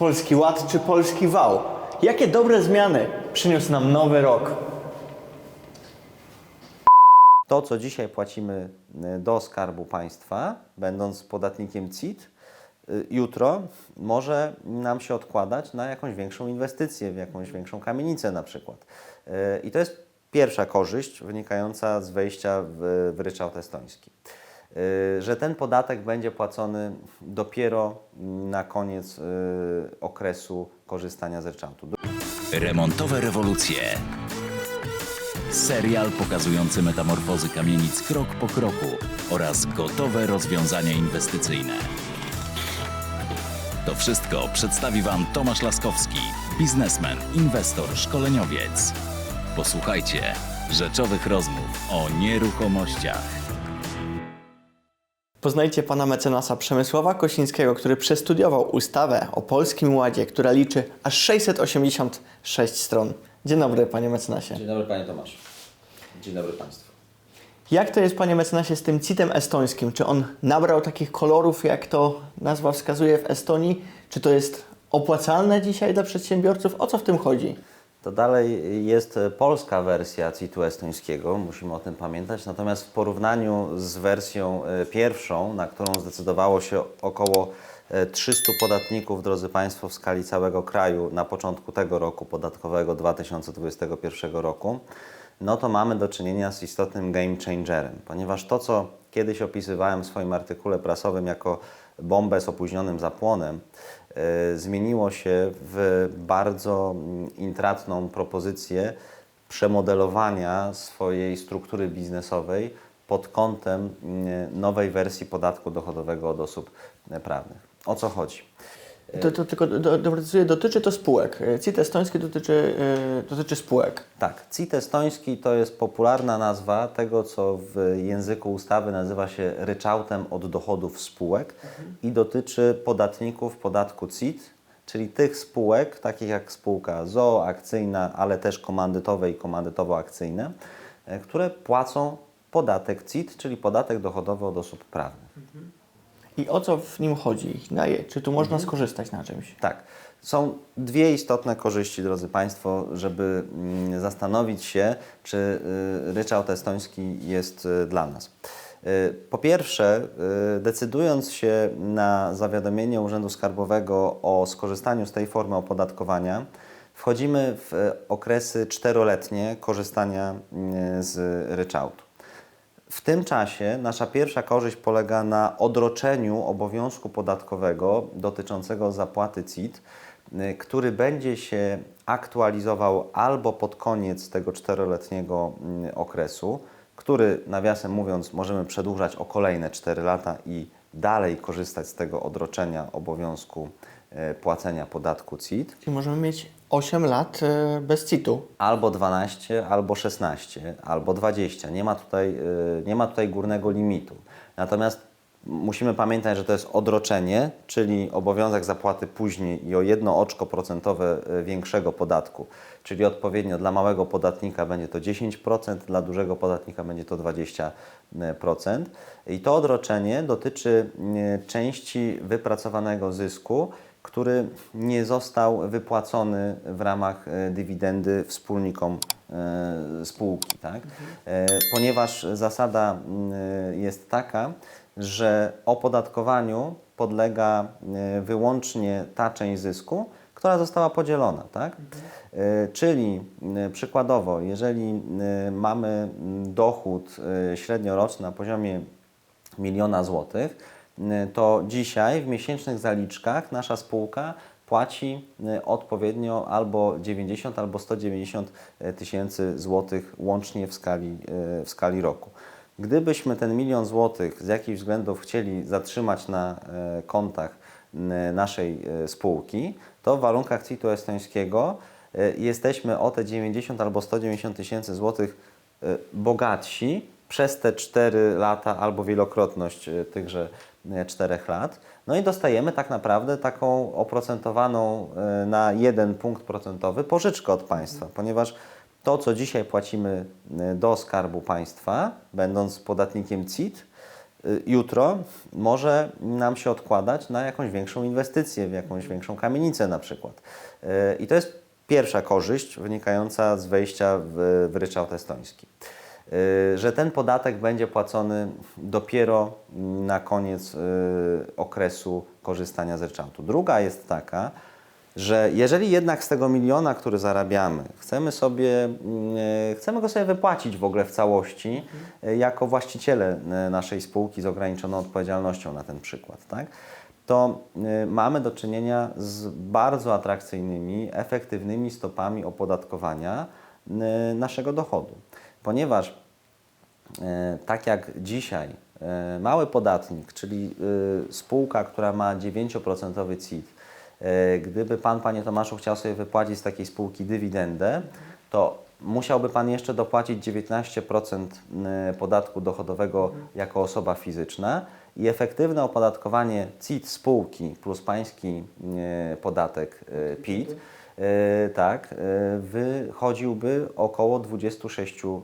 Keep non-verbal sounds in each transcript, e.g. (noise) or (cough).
Polski Ład czy Polski Wał? Jakie dobre zmiany przyniósł nam nowy rok? To, co dzisiaj płacimy y, do Skarbu Państwa, będąc podatnikiem CIT, y, jutro może nam się odkładać na jakąś większą inwestycję, w jakąś większą kamienicę na przykład. Y, I to jest pierwsza korzyść wynikająca z wejścia w, w ryczałt estoński. Y, Że ten podatek będzie płacony dopiero na koniec y, okresu korzystania z ryczałtu. Remontowe rewolucje. Serial pokazujący metamorfozy kamienic krok po kroku oraz gotowe rozwiązania inwestycyjne. To wszystko przedstawi Wam Tomasz Laskowski, biznesmen, inwestor, szkoleniowiec. Posłuchajcie rzeczowych rozmów o nieruchomościach. Poznajcie pana mecenasa Przemysława Kosińskiego, który przestudiował ustawę o Polskim Ładzie, która liczy aż 686 stron. Dzień dobry, panie mecenasie. Dzień dobry Panie Tomasz. Dzień dobry Państwu. Jak to jest, panie mecenasie, z tym CIT-em estońskim? Czy on nabrał takich kolorów, jak to nazwa wskazuje w Estonii? Czy to jest opłacalne dzisiaj dla przedsiębiorców? O co w tym chodzi? To dalej jest polska wersja CIT-u estońskiego, musimy o tym pamiętać. Natomiast w porównaniu z wersją e, pierwszą, na którą zdecydowało się około e, 300 podatników, drodzy Państwo, w skali całego kraju na początku tego roku podatkowego 2021 roku, no to mamy do czynienia z istotnym game changerem, ponieważ to, co kiedyś opisywałem w swoim artykule prasowym jako bombę z opóźnionym zapłonem, e, zmieniło się w bardzo mm, intratną propozycję przemodelowania swojej struktury biznesowej pod kątem mm, nowej wersji podatku dochodowego od osób e, prawnych. O co chodzi? To, to tylko do, doprecyzuję, dotyczy to spółek. CIT estoński dotyczy, yy, dotyczy spółek. Tak, CIT estoński to jest popularna nazwa tego, co w języku ustawy nazywa się ryczałtem od dochodów spółek i dotyczy podatników podatku CIT, czyli tych spółek, takich jak spółka ZOO, akcyjna, ale też komandytowe i komandytowo-akcyjne, e, które płacą podatek CIT, czyli podatek dochodowy od osób prawnych. I o co w nim chodzi? Na czy tu można skorzystać na czymś? Tak. Są dwie istotne korzyści, drodzy Państwo, żeby mm, zastanowić się, czy y, ryczałt estoński jest y, dla nas. Y, Po pierwsze, decydując się na zawiadomienie Urzędu Skarbowego o skorzystaniu z tej formy opodatkowania, wchodzimy w okresy czteroletnie korzystania z ryczałtu. W tym czasie nasza pierwsza korzyść polega na odroczeniu obowiązku podatkowego dotyczącego zapłaty CIT, y, który będzie się aktualizował albo pod koniec tego czteroletniego y, okresu, który nawiasem mówiąc możemy przedłużać o kolejne 4 lata i dalej korzystać z tego odroczenia obowiązku y, płacenia podatku CIT. Czyli możemy mieć 8 lat yy, bez CIT-u. albo 12, albo 16, albo 20. Nie ma tutaj, y, nie ma tutaj górnego limitu. Natomiast musimy pamiętać, że to jest odroczenie, czyli obowiązek zapłaty później i o jedno oczko procentowe y, większego podatku. Czyli odpowiednio dla małego podatnika będzie to 10%, dla dużego podatnika będzie to 20%. I to odroczenie dotyczy części wypracowanego zysku, który nie został wypłacony w ramach e, dywidendy wspólnikom e, spółki. Tak? E, Ponieważ zasada mm, jest taka, że opodatkowaniu podlega wyłącznie ta część zysku, która została podzielona. Tak? Czyli przykładowo, jeżeli mamy m, dochód średnioroczny na poziomie miliona złotych, to dzisiaj w miesięcznych zaliczkach nasza spółka płaci y, odpowiednio albo 90, albo 190 tysięcy złotych łącznie w skali, y, w skali roku. Gdybyśmy ten milion złotych z jakichś względów chcieli zatrzymać na kontach naszej spółki, to w warunkach CIT-u estońskiego jesteśmy o te 90 albo 190 tysięcy złotych bogatsi przez te 4 lata albo wielokrotność tychże 4 lat. No i dostajemy tak naprawdę taką oprocentowaną e, na 1 punkt procentowy pożyczkę od państwa, ponieważ to, co dzisiaj płacimy e, do Skarbu Państwa, będąc podatnikiem CIT, jutro może nam się odkładać na jakąś większą inwestycję, w jakąś większą kamienicę na przykład. I to jest pierwsza korzyść wynikająca z wejścia w, w ryczałt estoński. Y, Że ten podatek będzie płacony dopiero na koniec y, okresu korzystania z ryczałtu. Druga jest taka, że jeżeli jednak z tego miliona, który zarabiamy, chcemy sobie, e, chcemy go sobie wypłacić w ogóle w całości, jako właściciele naszej spółki z ograniczoną odpowiedzialnością na ten przykład, tak? to mamy do czynienia z bardzo atrakcyjnymi, efektywnymi stopami opodatkowania naszego dochodu. Ponieważ tak jak dzisiaj e, mały podatnik, czyli e, spółka, która ma 9% CIT, e, gdyby Pan, Panie Tomaszu, chciał sobie wypłacić z takiej spółki dywidendę, to musiałby Pan jeszcze dopłacić 19% e, podatku dochodowego jako osoba fizyczna i efektywne opodatkowanie CIT spółki plus pański e, podatek e, PIT e, tak, e, wychodziłby około 26%.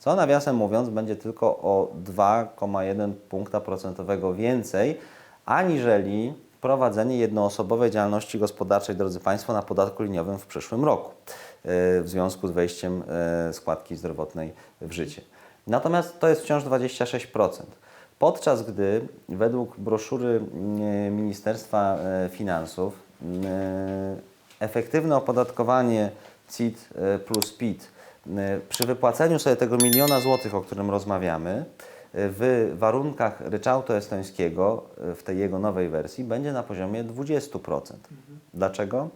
Co nawiasem mówiąc będzie tylko o 2,1 punkta procentowego więcej, aniżeli prowadzenie jednoosobowej działalności gospodarczej, drodzy Państwo, na podatku liniowym w przyszłym roku e, w związku z wejściem e, składki zdrowotnej w życie. Natomiast to jest wciąż 26%. Podczas gdy według broszury mm, Ministerstwa Finansów efektywne opodatkowanie CIT plus PIT przy wypłaceniu sobie tego miliona złotych, o którym rozmawiamy, e, w warunkach ryczałtu estońskiego, e, w tej jego nowej wersji, będzie na poziomie 20%. Dlaczego?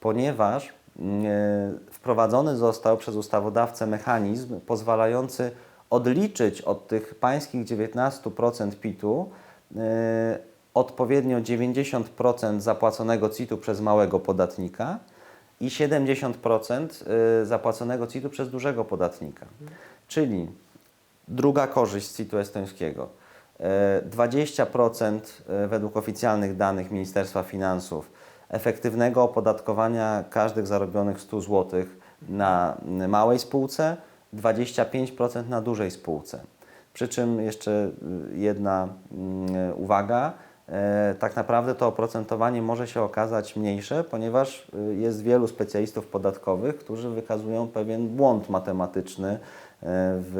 Ponieważ mm, e, wprowadzony został przez ustawodawcę mechanizm pozwalający odliczyć od tych pańskich 19% PIT-u e, odpowiednio 90% zapłaconego CIT-u przez małego podatnika i 70% y, zapłaconego CIT-u przez dużego podatnika. Czyli druga korzyść CIT-u estońskiego. e, 20% e, według oficjalnych danych Ministerstwa Finansów efektywnego opodatkowania każdych zarobionych 100 zł na małej spółce, 25% na dużej spółce. Przy czym jeszcze y, jedna mm, uwaga, tak naprawdę to oprocentowanie może się okazać mniejsze, ponieważ y, jest wielu specjalistów podatkowych, którzy wykazują pewien błąd matematyczny e, w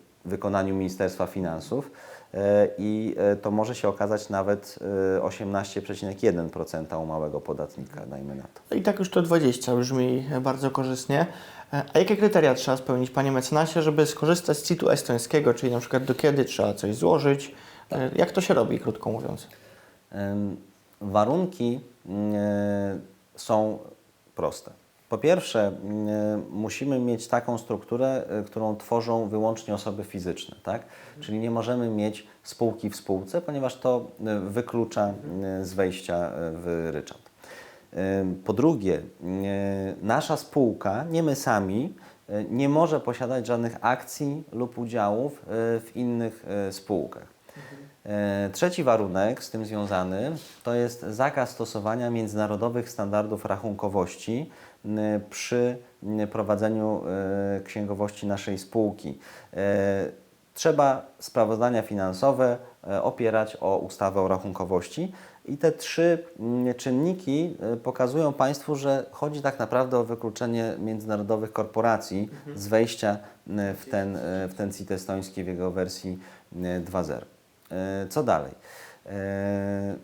e, wykonaniu Ministerstwa Finansów e, i e, to może się okazać nawet e, 18,1% u małego podatnika, dajmy na to. No I tak już to 20 brzmi bardzo korzystnie. E, A jakie kryteria trzeba spełnić, panie mecenasie, żeby skorzystać z CIT-u estońskiego, czyli na przykład do kiedy trzeba coś złożyć? E, Jak to się robi, krótko mówiąc? Warunki mm, są proste. Po pierwsze, mm, musimy mieć taką strukturę, którą tworzą wyłącznie osoby fizyczne, tak? Czyli nie możemy mieć spółki w spółce, ponieważ to wyklucza z wejścia w ryczałt. Po drugie, nasza spółka, nie my sami, nie może posiadać żadnych akcji lub udziałów w innych spółkach. E, Trzeci warunek z tym związany to jest zakaz stosowania międzynarodowych standardów rachunkowości przy prowadzeniu e, księgowości naszej spółki. E, Trzeba sprawozdania finansowe opierać o ustawę o rachunkowości i te trzy czynniki pokazują Państwu, że chodzi tak naprawdę o wykluczenie międzynarodowych korporacji z wejścia w ten, w ten CIT estoński w jego wersji m, 2.0. E, Co dalej? E,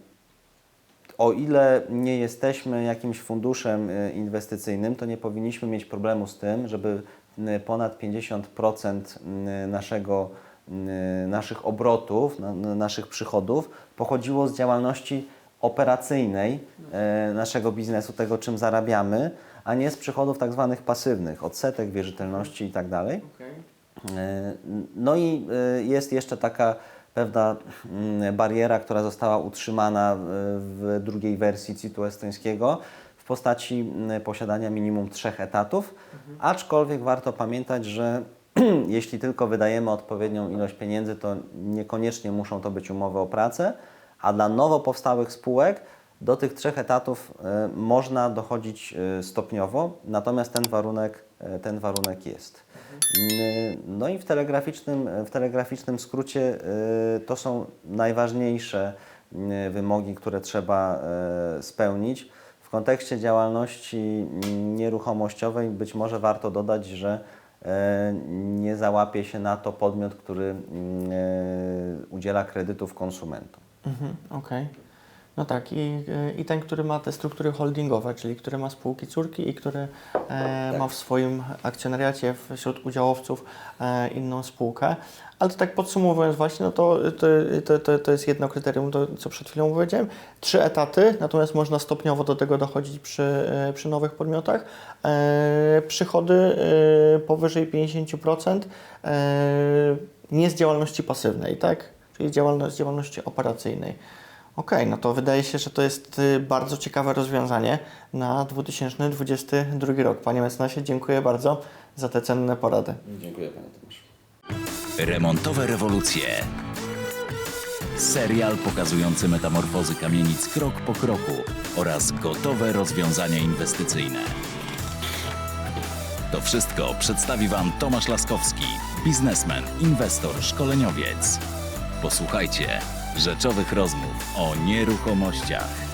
O ile nie jesteśmy jakimś funduszem e, inwestycyjnym, to nie powinniśmy mieć problemu z tym, żeby ponad 50% m, naszego, naszych obrotów, na- na- naszych przychodów pochodziło z działalności operacyjnej naszego biznesu, tego czym zarabiamy, a nie z przychodów tak zwanych pasywnych, odsetek, wierzytelności i tak dalej. No i jest jeszcze taka pewna mm, bariera, która została utrzymana e, w drugiej wersji CIT-u estońskiego w postaci mm, posiadania minimum trzech etatów, aczkolwiek warto pamiętać, że (clears throat) jeśli tylko wydajemy odpowiednią ilość pieniędzy, to niekoniecznie muszą to być umowy o pracę, a dla nowo powstałych spółek do tych trzech etatów e, można dochodzić e, stopniowo, natomiast ten warunek, ten warunek jest. No i w telegraficznym, w telegraficznym skrócie y, to są najważniejsze y, wymogi, które trzeba y, spełnić. W kontekście działalności mm, nieruchomościowej być może warto dodać, że nie załapie się na to podmiot, który mm, udziela kredytów konsumentom. Mhm, Okej. No tak, i, i ten, który ma te struktury holdingowe, czyli który ma spółki córki i który e, ma w swoim akcjonariacie wśród udziałowców e, inną spółkę. Ale to tak podsumowując właśnie, no to, to, to, to, to jest jedno kryterium, to, co przed chwilą powiedziałem. Trzy etaty, natomiast można stopniowo do tego dochodzić przy, e, przy nowych podmiotach. E, przychody e, powyżej 50% e, nie z działalności pasywnej, tak? Czyli działalność, z działalności operacyjnej. Okej, no to wydaje się, że to jest y, bardzo ciekawe rozwiązanie na 2022 rok. Panie mecenasie, dziękuję bardzo za te cenne porady. Dziękuję Panie Tomaszu. Remontowe rewolucje. Serial pokazujący metamorfozy kamienic krok po kroku oraz gotowe rozwiązania inwestycyjne. To wszystko przedstawi Wam Tomasz Laskowski, biznesmen, inwestor, szkoleniowiec. Posłuchajcie rzeczowych rozmów o nieruchomościach.